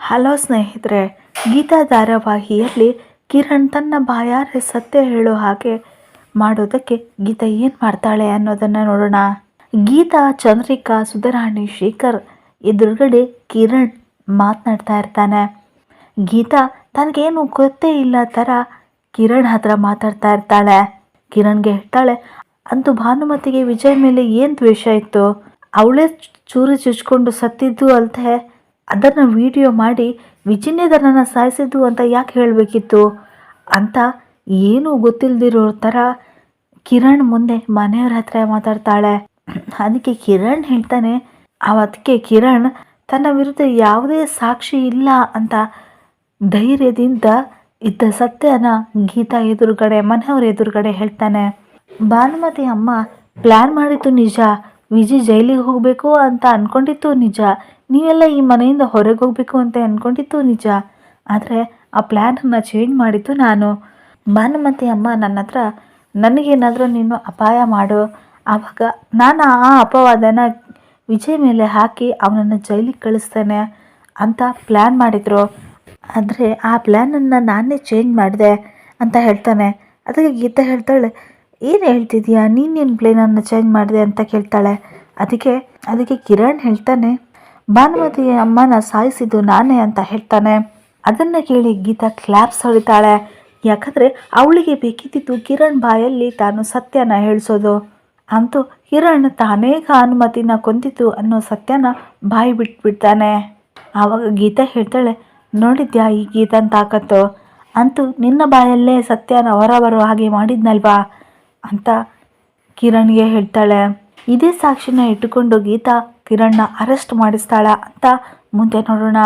Hello ಸ್ನೇಹಿತರೆ, ಗೀತಾ ಧಾರಾವಾಹಿಯಲ್ಲಿ ಕಿರಣ್ ತನ್ನ ಬಾಯಾರೆ ಸತ್ಯ ಹೇಳೋ ಹಾಗೆ ಮಾಡೋದಕ್ಕೆ ಗೀತಾ ಏನು ಮಾಡ್ತಾಳೆ ಅನ್ನೋದನ್ನು ನೋಡೋಣ. ಗೀತಾ, ಚಂದ್ರಿಕಾ, ಸುಧರಾಣಿ, ಶೇಖರ್ ಎದುರುಗಡೆ ಕಿರಣ್ ಮಾತನಾಡ್ತಾ ಇರ್ತಾನೆ. ಗೀತಾ, ತನಗೇನು ಗೊತ್ತೇ ಇಲ್ಲ ಥರ ಕಿರಣ್ ಹತ್ರ ಮಾತಾಡ್ತಾ ಇರ್ತಾಳೆ. ಕಿರಣ್ಗೆ ಹೇಳ್ತಾಳೆ, ಅಂತೂ ಭಾನುಮತಿಗೆ ವಿಜಯ್ ಮೇಲೆ ಏನು ದ್ವೇಷ ಇತ್ತು? ಅವಳೇ ಚೂರು ಚುಚ್ಕೊಂಡು ಸತ್ತಿದ್ದು ಅಲ್ಲದೆ ಅದನ್ನು ವಿಡಿಯೋ ಮಾಡಿ ವಿಜಿನ್ಯದನ್ನ ಸಾಯಿಸಿದ್ದು ಅಂತ ಯಾಕೆ ಹೇಳಬೇಕಿತ್ತು? ಅಂತ ಏನೂ ಗೊತ್ತಿಲ್ಲದಿರೋ ಥರ ಕಿರಣ್ ಮುಂದೆ ಮನೆಯವ್ರ ಹತ್ರ ಮಾತಾಡ್ತಾಳೆ. ಅದಕ್ಕೆ ಕಿರಣ್ ಹೇಳ್ತಾನೆ, ಅವತ್ತಿಗೆ ಕಿರಣ್ ತನ್ನ ವಿರುದ್ಧ ಯಾವುದೇ ಸಾಕ್ಷಿ ಇಲ್ಲ ಅಂತ ಧೈರ್ಯದಿಂದ ಇದ್ದ ಸತ್ಯನ ಗೀತಾ ಎದುರುಗಡೆ ಮನೆಯವ್ರ ಎದುರುಗಡೆ ಹೇಳ್ತಾನೆ. ಭಾನುಮತಿ ಅಮ್ಮ ಪ್ಲ್ಯಾನ್ ಮಾಡಿದ್ದು ನಿಜ. ವಿಜಿ ಜೈಲಿಗೆ ಹೋಗಬೇಕು ಅಂತ ಅಂದ್ಕೊಂಡಿತ್ತು ನಿಜ. ನೀವೆಲ್ಲ ಈ ಮನೆಯಿಂದ ಹೊರಗೆ ಹೋಗಬೇಕು ಅಂತ ಅಂದ್ಕೊಂಡಿತ್ತು ನಿಜ. ಆದರೆ ಆ ಪ್ಲ್ಯಾನನ್ನು ಚೇಂಜ್ ಮಾಡಿದ್ದು ನಾನು. ಭಾನುಮತಿ ಅಮ್ಮ ನನ್ನ ಹತ್ರ ನನಗೇನಾದರೂ ನೀನು ಅಪಾಯ ಮಾಡು. ಆವಾಗ ನಾನು ಆ ಅಪವಾದನ ವಿಜಯ್ ಮೇಲೆ ಹಾಕಿ ಅವನನ್ನು ಜೈಲಿಗೆ ಕಳಿಸ್ತೇನೆ ಅಂತ ಪ್ಲ್ಯಾನ್ ಮಾಡಿದರು. ಆದರೆ ಆ ಪ್ಲ್ಯಾನನ್ನು ನಾನೇ ಚೇಂಜ್ ಮಾಡಿದೆ ಅಂತ ಹೇಳ್ತಾನೆ. ಅದಕ್ಕೆ ಗೀತಾ ಹೇಳ್ತಾಳೆ, ಏನು ಹೇಳ್ತಿದ್ಯಾ? ನೀನೇನು ಪ್ಲೇನನ್ನು ಚೇಂಜ್ ಮಾಡಿದೆ ಅಂತ ಕೇಳ್ತಾಳೆ? ಅದಕ್ಕೆ ಅದಕ್ಕೆ ಕಿರಣ್ ಹೇಳ್ತಾನೆ ಭಾನುಮತಿ ಅಮ್ಮನ ಸಾಯಿಸಿದ್ದು ನಾನೇ ಅಂತ ಹೇಳ್ತಾನೆ. ಅದನ್ನು ಕೇಳಿ ಗೀತಾ ಕ್ಲಾಪ್ಸ್ ಹೊಡಿತಾಳೆ ಯಾಕಂದರೆ ಅವಳಿಗೆ ಬೇಕಿದ್ದಿದ್ದು ಕಿರಣ್ ಬಾಯಲ್ಲಿ ತಾನು ಸತ್ಯನ ಹೇಳಿಸೋದು. ಅಂತೂ ಕಿರಣ್ ತಾನೇ ಅನುಮತಿನ ಕೊಂದಿತು ಅನ್ನೋ ಸತ್ಯನ ಬಾಯಿ ಬಿಟ್ಬಿಡ್ತಾನೆ. ಆವಾಗ ಗೀತಾ ಹೇಳ್ತಾಳೆ, ನೋಡಿದ್ಯಾ ಈ ಗೀತನ್ ತಾಕತ್ತು? ಅಂತೂ ನಿನ್ನ ಬಾಯಲ್ಲೇ ಸತ್ಯನ ಹೊರ ಬರೋ ಹಾಗೆ ಮಾಡಿದ್ನಲ್ವಾ? ಅಂತ ಕಿರಣ್ಗೆ ಹೇಳ್ತಾಳೆ. ಇದೇ ಸಾಕ್ಷಿನ ಇಟ್ಟುಕೊಂಡು ಗೀತಾ ಕಿರಣ್ನ ಅರೆಸ್ಟ್ ಮಾಡಿಸ್ತಾಳ ಅಂತ ಮುಂದೆ ನೋಡೋಣ.